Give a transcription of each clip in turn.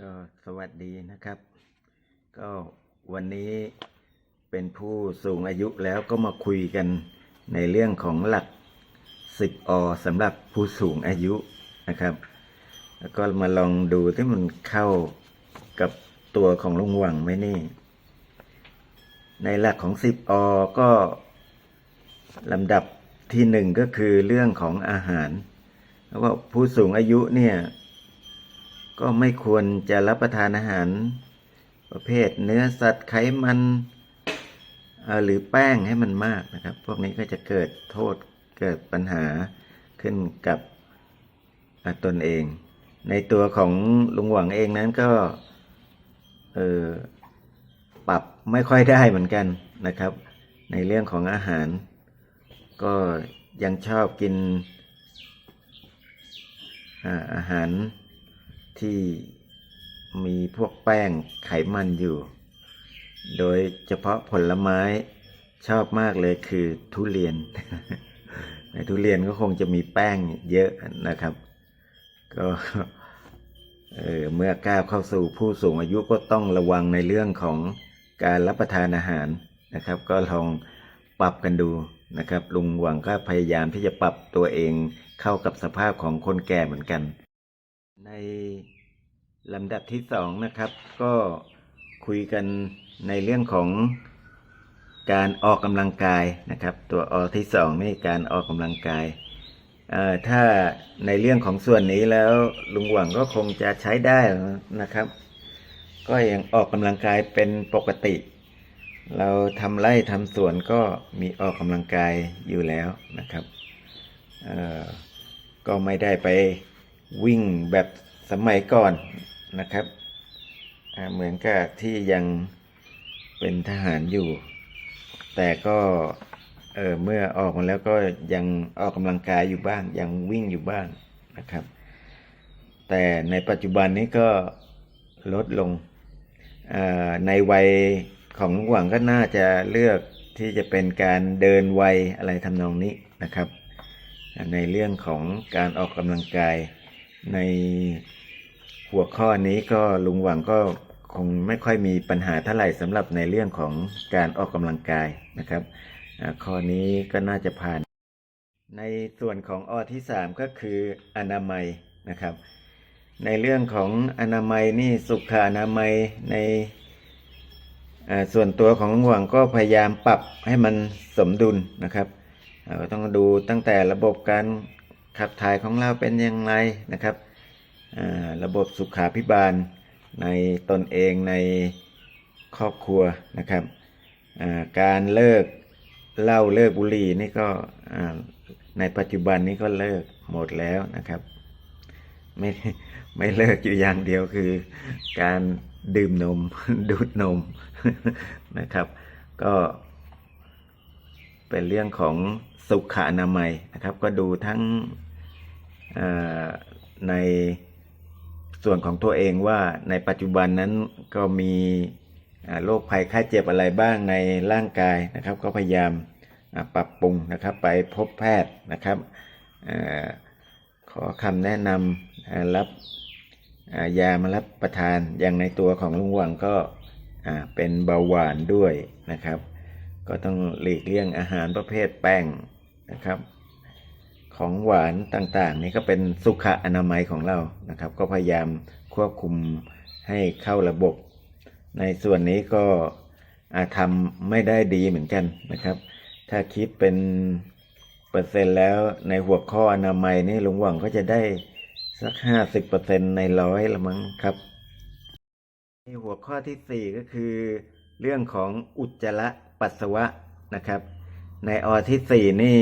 ก็สวัสดีนะครับ ก็วันนี้เป็นผู้สูงอายุแล้วก็มาคุยกันในเรื่องของหลัก 10 อสำหรับผู้สูงอายุนะครับ แล้วก็มาลองดูที่มันเข้ากับตัวของลุงหวังไหมนี่ ในหลักของ 10 อก็ลำดับที่หนึ่งก็คือเรื่องของอาหารแล้วก็ผู้สูงอายุเนี่ย ก็ไม่ควรจะรับประทานอาหาร ประเภทเนื้อสัตว์ไขมันหรือแป้งให้มันมากนะครับ พวกนี้ก็จะเกิดโทษเกิดปัญหาขึ้นกับตนเอง ในตัวของลุงหวังเองนั้นก็เออปรับไม่ค่อยได้เหมือนกันนะครับ ในเรื่องของอาหาร ก็ยังชอบกินออาหาร ที่มีพวกแป้งไขมันอยู่ โดยเฉพาะผลไม้ชอบมากเลยคือทุเรียน ในทุเรียนก็คงจะมีแป้งเยอะนะครับ ก็เออเมื่อก้าวเข้าสู่ผู้สูงอายุก็ต้องระวังในเรื่องของการรับประทานอาหารนะครับ ก็ลองปรับกันดูนะครับ ลุงหวังก็พยายามที่จะปรับตัวเองเข้ากับสภาพของคนแก่เหมือนกัน ในลำดับที่สองนะครับ ก็คุยกันในเรื่องของการออกกำลังกายนะครับ ตัวอที่สองนี่การออกกำลังกายถ้าในเรื่องของส่วนนี้แล้วลุงหวังก็คงจะใช้ได้นะครับ ก็ยังออกกำลังกายเป็นปกติ เราทำไร่ทำสวนก็มีออกกำลังกายอยู่แล้วนะครับก็ไม่ได้ไป วิ่งแบบสมัยก่อนนะครับ เหมือนกับที่ยังเป็นทหารอยู่ แต่ก็เออเมื่อออกมาแล้วก็ยังออกกำลังกายอยู่บ้าง ยังวิ่งอยู่บ้างนะครับ แต่ในปัจจุบันนี้ก็ลดลงในวัยของลุงหวังก็น่าจะเลือกที่จะเป็นการเดินไวอะไรทำนองนี้นะครับ ในเรื่องของการออกกำลังกาย ในหัวข้อนี้ก็ลุงหวังก็คงไม่ค่อยมีปัญหาเท่าไหร่สำหรับในเรื่องของการออกกำลังกายนะครับข้อนี้ก็น่าจะผ่าน ในส่วนของอที่สามก็คืออนามัยนะครับ ในเรื่องของอนามัยนี่สุขอนามัยในส่วนตัวของลุงหวังก็พยายามปรับให้มันสมดุลนะครับก็ต้องดูตั้งแต่ระบบการ ขับถ่ายของเราเป็นอย่างไรนะครับ ระบบสุขาพิบาลในตนเองในครอบครัวนะครับการเลิกเหล้าเลิกบุหรี่นี่ก็ในปัจจุบันนี้ก็เลิกหมดแล้วนะครับ ไม่ไม่เลิกอยู่อย่างเดียวคือ การดื่มนมดูดนมนะครับ ก็เป็นเรื่องของ สุขอนามัยนะครับ ก็ดูทั้งในส่วนของตัวเองว่าในปัจจุบันนั้นก็มีโรคภัยไข้เจ็บอะไรบ้างในร่างกายนะครับ ก็พยายามปรับปรุงนะครับไปพบแพทย์นะครับอขอคำแนะนำรับยามารับประทานอย่างในตัวของลุงหวังก็เป็นเบาหวานด้วยนะครับ ก็ต้องหลีกเลี่ยงอาหารประเภทแป้ง นะครับ ของหวานต่างๆ นี่ก็เป็นสุขอนามัยของเรานะครับ ก็พยายามควบคุมให้เข้าระบบ ในส่วนนี้ก็อาจทำไม่ได้ดีเหมือนกันนะครับ ถ้าคิดเป็นเปอร์เซ็นต์แล้วในหัวข้ออนามัยนี่ลุงหวังก็จะได้สักห้าสิบเปอร์เซ็นในร้อยละมั้งครับในหัวข้อที่4ก็คือ เรื่องของอุจจาระปัสสาวะนะครับ ในอที่4นี่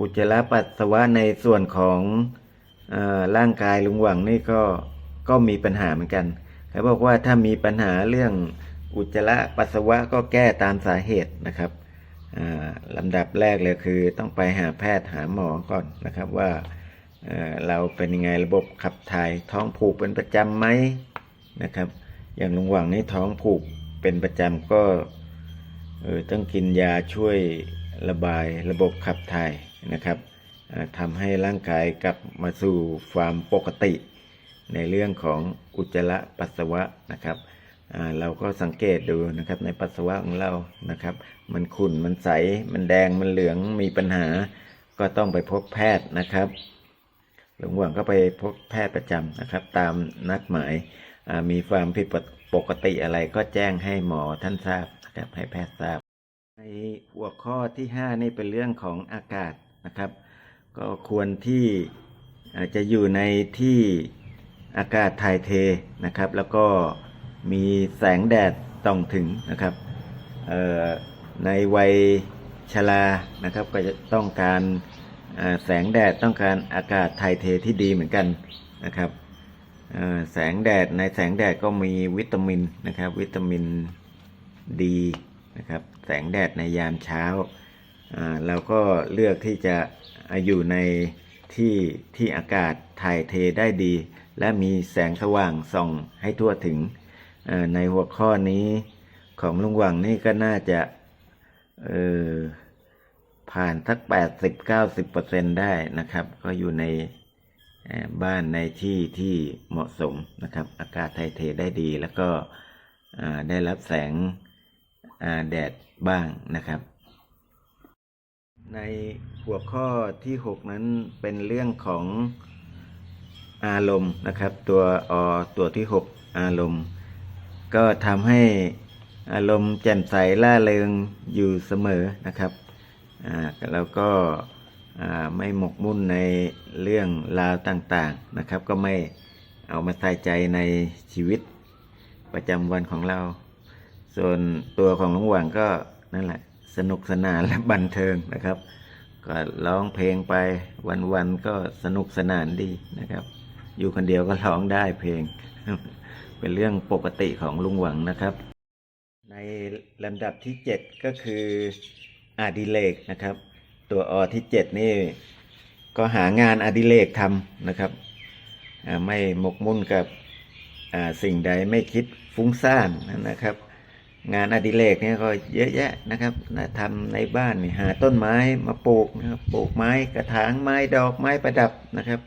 อุจจาระปัสสาวะในส่วนของออร่างกายลุงหวังนี่ก็ก็มีปัญหาเหมือนกันเขาบอกว่าถ้ามีปัญหาเรื่องอุจจาระปัสสาวะก็แก้ตามสาเหตุนะครับลำดับแรกเลยคือต้องไปหาแพทย์หาหมอก่อนนะครับว่าเเราเป็นยังไงระบบขับถ่ายท้องผูกเป็นประจำไหมนะครับ อย่างลุงหวังนี่ท้องผูกเป็นประจำก็ เออต้องกินยาช่วยระบายระบบขับถ่ายนะครับอ่าทำให้ร่างกายกลับมาสู่ความปกติ ในเรื่องของอุจจาระปัสสาวะนะครับเราก็สังเกตดูนะครับในปัสสาวะของเรานะครับ มันขุ่นมันใสมันแดงมันเหลืองมีปัญหา ก็ต้องไปพบแพทย์นะครับหลวงหวังก็ไปพบแพทย์ประจำนะครับ ตามนัดหมายมีความผิดปกติอะไรก็แจ้งให้หมอท่านทราบ นะครับให้แพทย์ทราบ ในหัวข้อที่ 5 นี่เป็นเรื่องของอากาศนะครับ ก็ควรที่จะอยู่ในที่อากาศถ่ายเทนะครับ แล้วก็มีแสงแดดส่องถึงนะครับในวัยชรานะครับ ก็จะต้องการแสงแดดต้องการอากาศถ่ายเทที่ดีเหมือนกันนะครับแสงแดดในแสงแดดก็มีวิตามินนะครับ วิตามิน ดีนะครับแสงแดดในยามเช้าเราก็เลือกที่จะอยู่ในที่ที่อากาศถ่ายเทได้ดี และมีแสงสว่างส่องให้ทั่วถึง ในหัวข้อนี้ของลุงหวังนี่ก็น่าจะผ่านสัก 80-90%ได้นะครับ ก็อยู่ในบ้านในที่ที่เหมาะสมนะครับ อากาศถ่ายเทได้ดี แล้วก็ได้รับแสง แดดบ้างนะครับ ในหัวข้อที่ 6 นั้นเป็นเรื่องของอารมณ์นะครับ ตัวอตัวที่ 6 อารมณ์ ก็ทำให้อารมณ์แจ่มใสล่าเริงอยู่เสมอนะครับแล้วก็ไม่หมกมุ่นในเรื่องราวต่างๆนะครับ ก็ไม่เอามาใส่ใจในชีวิตประจำวันของเรา ส่วนตัวของลุงหว่างก็นั่นแหละ สนุกสนานและบันเทิงนะครับ ก็ร้องเพลงไปวันๆก็สนุกสนานดีนะครับ อยู่คนเดียวก็ร้องได้เพลง เป็นเรื่องปกติของลุงหวังนะครับ ในลำดับที่ 7 ก็คืออดิเรกนะครับ ตัวอที่ 7 นี่ก็หางานอดิเรกทำนะครับไม่หมกมุ่นกับสิ่งใดไม่คิดฟุ้งซ่านนะครับ งานอดิเรกเนี่ยก็เยอะแยะนะครับนะทำในบ้านหาต้นไม้มาปลูกนะครับปลูกไม้กระถางไม้ดอกไม้ประดับนะครับ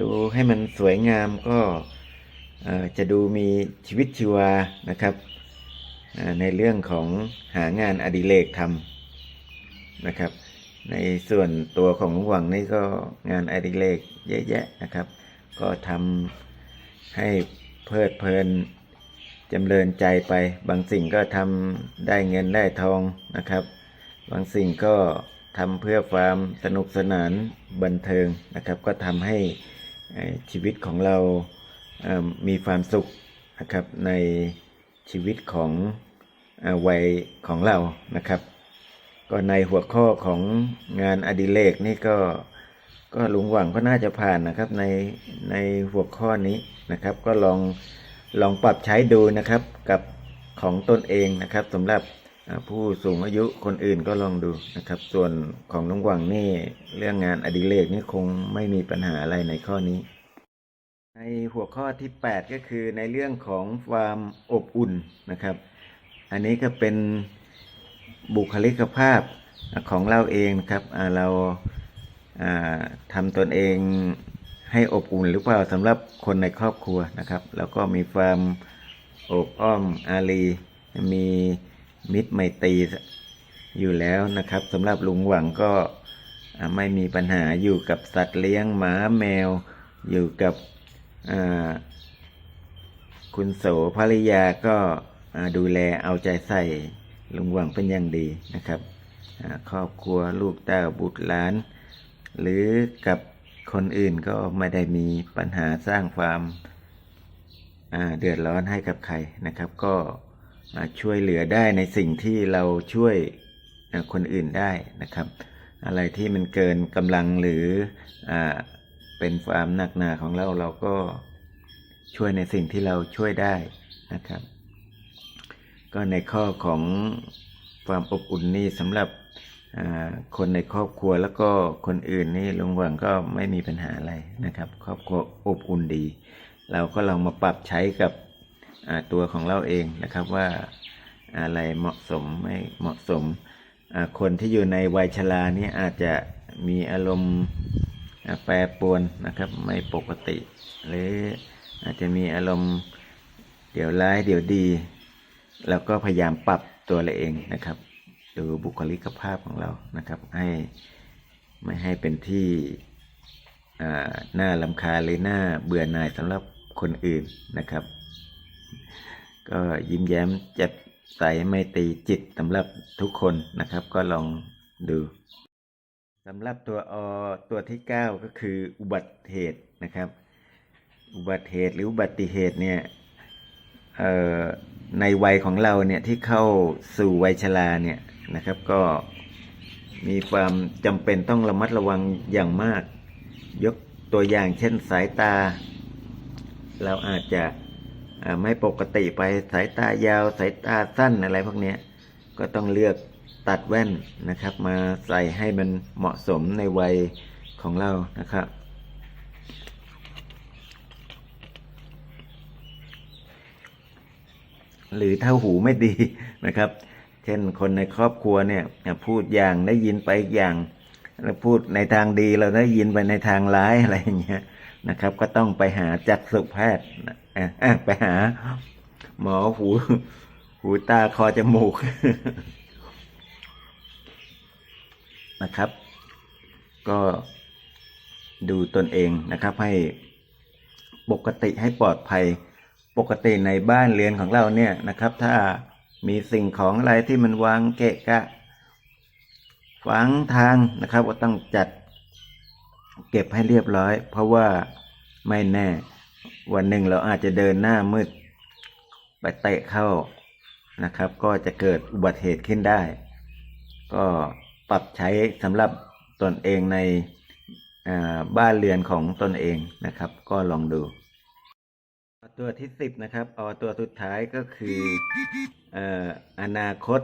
ดูให้มันสวยงามก็จะดูมีชีวิตชีวานะครับในเรื่องของหางานอดิเรกทำนะครับ ในส่วนตัวของลุงหวังนี่ก็งานอดิเรกเยอะแยะนะครับ ก็ทำให้เพลิดเพลิน จำเริญใจไป บางสิ่งก็ทำได้เงินได้ทองนะครับ บางสิ่งก็ทำเพื่อความสนุกสนานบันเทิงนะครับ ก็ทำให้ชีวิตของเรามีความสุขนะครับในชีวิตของวัยของเรานะครับ ก็ในหัวข้อของงานอดิเรกนี่ก็ก็ลุงหวังก็น่าจะผ่านนะครับในในหัวข้อนี้นะครับ ก็ลอง ลองปรับใช้ดูนะครับกับของตนเองนะครับสำหรับผู้สูงอายุคนอื่นก็ลองดูนะครับ ส่วนของลุงหวังนี่เรื่องงานอดิเรกนี่คงไม่มีปัญหาอะไรในข้อนี้ ในหัวข้อที่ 8 ก็คือในเรื่องของความอบอุ่นนะครับ อันนี้ก็เป็นบุคลิกภาพของเราเองนะครับเราทำตนเอง ให้อบอุ่นหรือเปล่าสำหรับคนในครอบครัวนะครับ แล้วก็มีความอบอ้อมอารีมีมิตรไมตรีอยู่แล้วนะครับสำหรับลุงหวังก็ไม่มีปัญหาอยู่กับสัตว์เลี้ยงหมาแมว อยู่กับคุณโสภริยาก็ดูแลเอาใจใส่ลุงหวังเป็นอย่างดีนะครับครอบครัวลูกเต้าบุตรหลาน หรือกับ คนอื่นก็ไม่ได้มีปัญหาสร้างความเดือดร้อนให้กับใครนะครับ ก็อ่าช่วยเหลือได้ในสิ่งที่เราช่วยคนอื่นได้นะครับ อะไรที่มันเกินกำลังหรืออเป็นความหนักหนาของเราเราก็ช่วยในสิ่งที่เราช่วยได้นะครับ ก็ในข้อของความอบอุ่นนี่สำหรับ คนในครอบครัวแล้วก็คนอื่นนี่ลุงหวังก็ไม่มีปัญหาอะไรนะครับ ครอบครัวอบอุ่นดี เราก็ลองมาปรับใช้กับตัวของเราเองนะครับว่าอะไรเหมาะสมไม่เหมาะสม คนที่อยู่ในวัยชรานี่อาจจะมีอารมณ์แปรปรวนนะครับ ไม่ปกติ หรืออาจจะมีอารมณ์เดี๋ยวร้ายเดี๋ยวดี แล้วก็พยายามปรับตัวเราเองนะครับ ดูบุคลิกภาพของเรานะครับ ให้ไม่ให้เป็นที่อ่าน่าลำคาญหรือน่าเบื่อหน่ายสำหรับคนอื่นนะครับ ก็ยิ้มแย้มแจ่มใสไม่ตีจิตสำหรับทุกคนนะครับ ก็ลองดูสำหรับตัวอตัวที่ 9 ก็คืออุบัติเหตุนะครับ อุบัติเหตุหรืออุบัติเหตุเนี่ยในวัยของเราเนี่ยที่เข้าสู่วัยชราเนี่ย นะครับก็มีความจำเป็นต้องระมัดระวังอย่างมาก ยกตัวอย่างเช่นสายตา เราอาจจะไม่ปกติไปสายตายาวสายตาสั้นอะไรพวกนี้ก็ต้องเลือกตัดแว่นนะครับ มาใส่ให้มันเหมาะสมในวัยของเรานะครับ หรือถ้าหูไม่ดีนะครับ เช่นคนในครอบครัวเนี่ยพูดอย่างได้ยินไปอีกอย่างแล้วพูดในทางดีเราได้ยินไปในทางร้ายอะไรอย่างเงี้ยนะครับ ก็ต้องไปหาจักษุแพทย์ไปหา หมอหู หูตาคอจมูกนะครับ ก็ดูตนเองนะครับ ให้ปกติให้ปลอดภัยปกติในบ้านเรือนของเราเนี่ยนะครับ ถ้า มีสิ่งของอะไรที่มันวางเกะกะฝังทางนะครับก็ต้องจัดเก็บให้เรียบร้อย เพราะว่าไม่แน่ วันหนึ่งเราอาจจะเดินหน้ามืด ไปเตะเข้านะครับ ก็จะเกิดอุบัติเหตุขึ้นได้ ก็ปรับใช้สำหรับตนเองในบ้านเรือนของตนเองนะครับ ก็ลองดู ตัวที่สิบนะครับออตัวสุดท้ายก็คือเอ่ออนาคต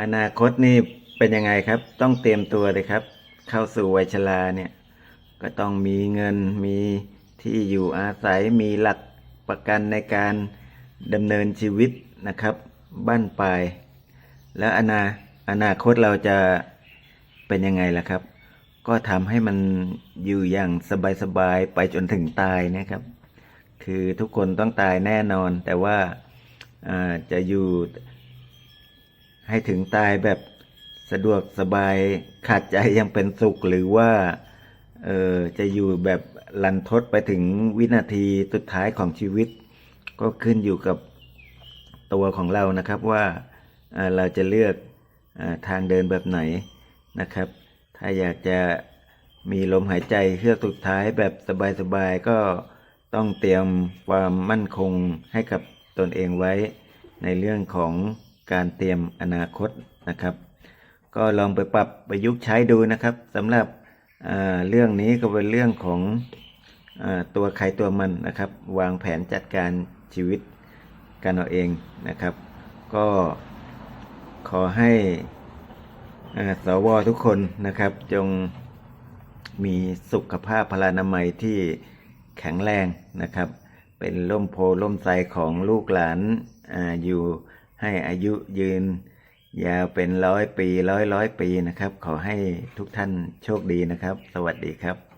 อนาคตนี่เป็นยังไงครับ ต้องเตรียมตัวเลยครับ เข้าสู่วัยชราเนี่ย ก็ต้องมีเงินมีที่อยู่อาศัยมีหลักประกันในการดำเนินชีวิตนะครับ บ้านปลาย แล้วอนาอนาคตเราจะเป็นยังไงล่ะครับ ก็ทำให้มันอยู่อย่างสบายๆไปจนถึงตายนะครับ คือทุกคนต้องตายแน่นอน แต่ว่าาจะอยู่ให้ถึงตายแบบสะดวกสบายขาดใจยังเป็นสุขหรือว่าเออจะอยู่แบบลันทดไปถึงวินาทีสุดท้ายของชีวิต ก็ขึ้นอยู่กับตัวของเรานะครับว่าอ่าเราจะเลือกอทางเดินแบบไหนนะครับ ถ้าอยากจะมีลมหายใจเฮือกสุดท้ายแบบสบายๆก็ต้องเตรียมความมั่นคงให้กับตนเองไว้ ในเรื่องของการเตรียมอนาคตนะครับ ก็ลองไปปรับประยุกต์ใช้ดูนะครับสำหรับเรื่องนี้ก็เป็นเรื่องของอตัวใครตัวมันนะครับ วางแผนจัดการชีวิตกันเอาเองนะครับ ก็ขอให้ สวทุกคนนะครับจงมีสุขภาพพลานามัยที่แข็งแรงนะครับ เป็นร่มโพล่มไทรของลูกหลานออยู่ให้อายุยืน ยาวเป็นร้อยปีร้อยร้อยปีนะครับ ขอให้ทุกท่านโชคดีนะครับ สวัสดีครับ